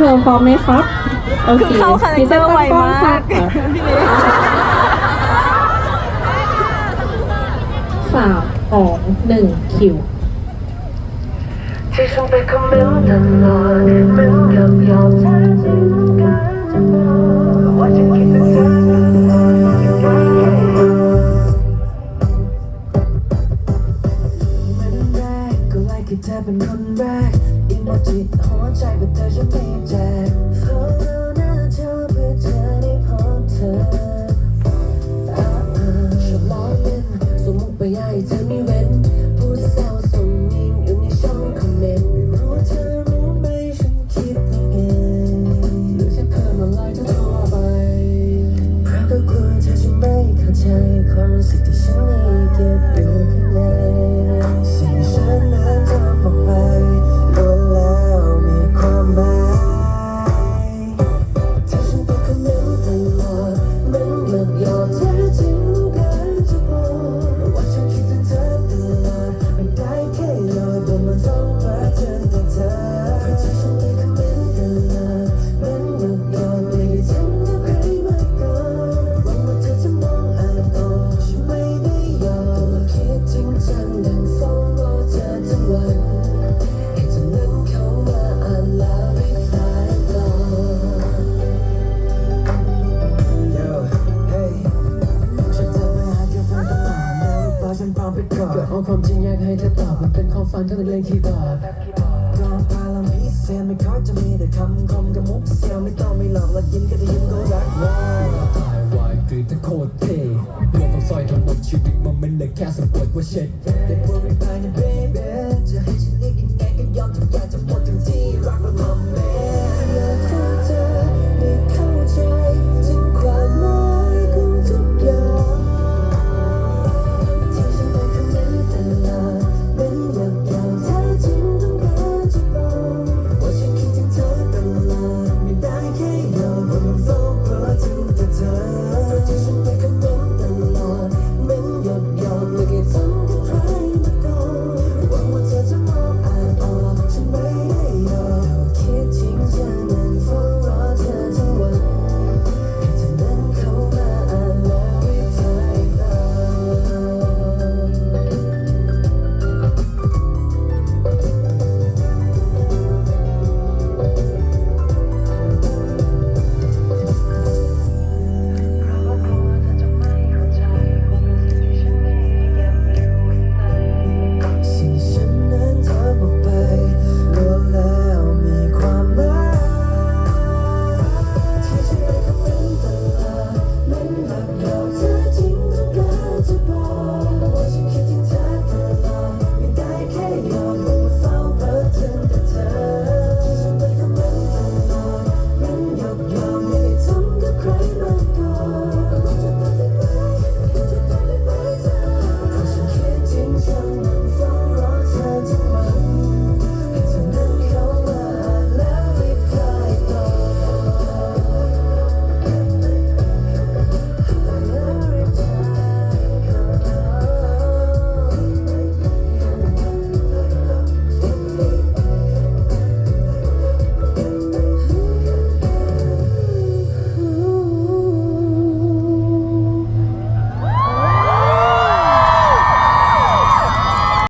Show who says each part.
Speaker 1: เธอพร้อมไหมครับโอเค
Speaker 2: คือเข้าคาแรคเตอร์ไวมาก
Speaker 1: สามสองหนึ่งคิว
Speaker 3: ที่ฉันเป็นคนเหมือนตลอดเหมือนกับยอมแท้ที่ต้องการจะบอกว่าฉันคิดถึงเธอตลอดอยู่ได้แค่ไหน
Speaker 4: วันแรกก็ไล่แค่เธอเป็นคนแรก อิโมจิหัวใจเป็เธอฉันไม่แจกเพราะเราหน้าเธอเพื่อเธอได้พบเธออ่าๆชอบล้อเล่นส่งมุกไปให้เธอไม่เว้นพูดแซวส่งมีมอยู่ในช่องคอมเมนต์ไม่รู้เธอรู้ไหมฉันคิดยังไงหรือแค่เพิ่มอะไรทั่วไปเพราะก็กลัวเธอจะไม่เข้าใจความรู้สึกที่ ฉันพร้อมไปก่อนก็เอาความจริงอยากให้เธอตอบมันเป็นความฝันเธอต้องเล่นคีย์บอร์ดรอพาลังพิเศษไม่ค่อยจะมีแต่คำคมกับมุกเสียวไม่ต้องไม่หลอกและยิ้มก็ได้ยิ้มก็รักว้าว
Speaker 5: ตายวายคือถ้าโคตรเท่เรื่องของซอยทั้งหมดชีวิตมันไม่เหลือแค่สปวดว่าเช็ด
Speaker 4: แต่พวกรีพายนะ baby จะให้ฉันเรียกยังไงก็ยอมทุกอย่างจะหมด